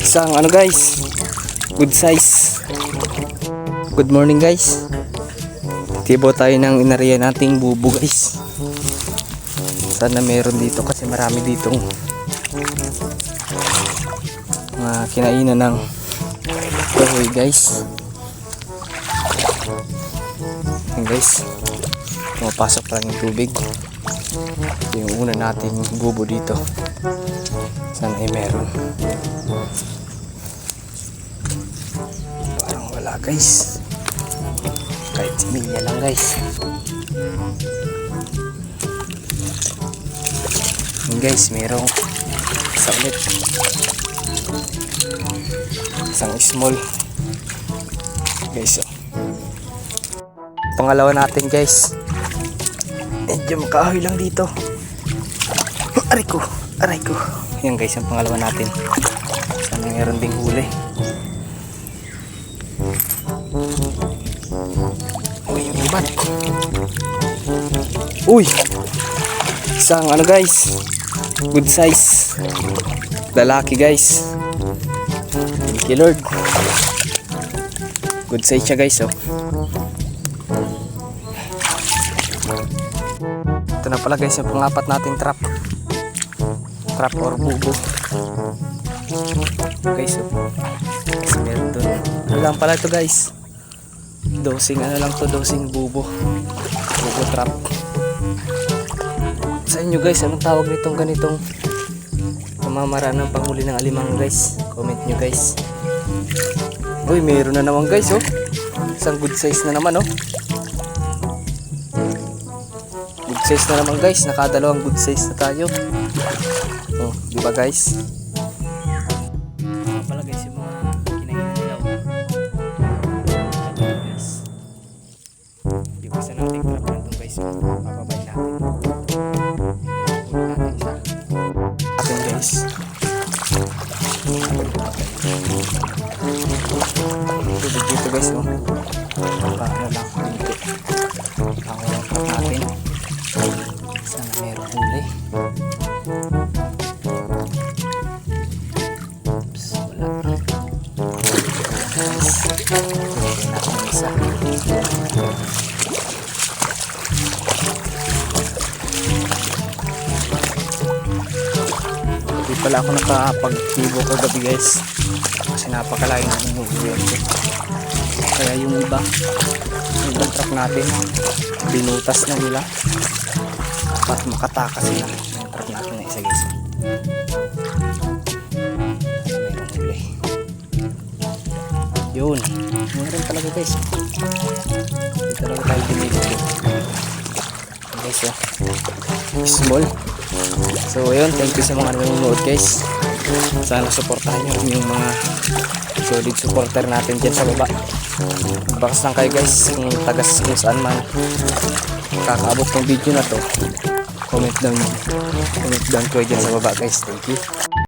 Isang ano guys, good size. Good morning guys. Tibo tayo ng inariya nating bubo guys. Sana meron dito kasi marami ditong mga kinainan ng kahoy guys. Guys, pumapasok pa lang yung tubig. Ito yung una nating bubo dito. Sana ay meron. Parang wala guys. Kahit similya lang guys. Yun guys, merong isa ulit. Isang small. Guys, oh. Pangalawa natin guys. Medyo makahoy lang dito. Aray ko, aray ko. Yan guys, ang pangalawa natin. Sana meron ding huli. Uy, yung iban. Uy! Isang ano guys, good size. Lalaki guys. Thank you Lord. Good size siya guys oh. Na pala guys yung pangapat nating trap. Trap or bubo. Guys oh. Kasi meron dun. Ano lang pala ito guys. Dosing ano lang to, dosing bubo. Bubo trap. Sa inyo guys, anong tawag nitong ganitong pamamaraan ng panghuli ng alimang guys? Comment nyo guys. Uy, meron na naman guys oh. Isang good size na naman oh. Size na naman guys. Nakadalawang good size na tayo. Oh, di ba guys? Mga pala guys yung mga kinainan nila. oh. Ito, guys. Di ba isa nating trap nandun guys. oh. Bababay natin. Huli natin isa. Atin guys. Tubig dito guys oh. Hindi pala ako nakapag-tibo kagabi guys. Kasi napakalayo na ng ko. Kaya yung iba, yung ibang truck natin, binutas na nila. Dapat makatakas sila yung truck natin na isa guys. Yun. Meron talaga guys. Hindi talaga tayo binibili. Guys, oh. Small. So, ayun. Thank you sa mga nanonood guys. Sana supportahan nyo yung mga solid supporter natin dyan sa baba. Magbakas lang kayo guys kung tagas kung saan man kakaabot ng video na to. Comment down, comment down kayo dyan sa baba guys. Thank you.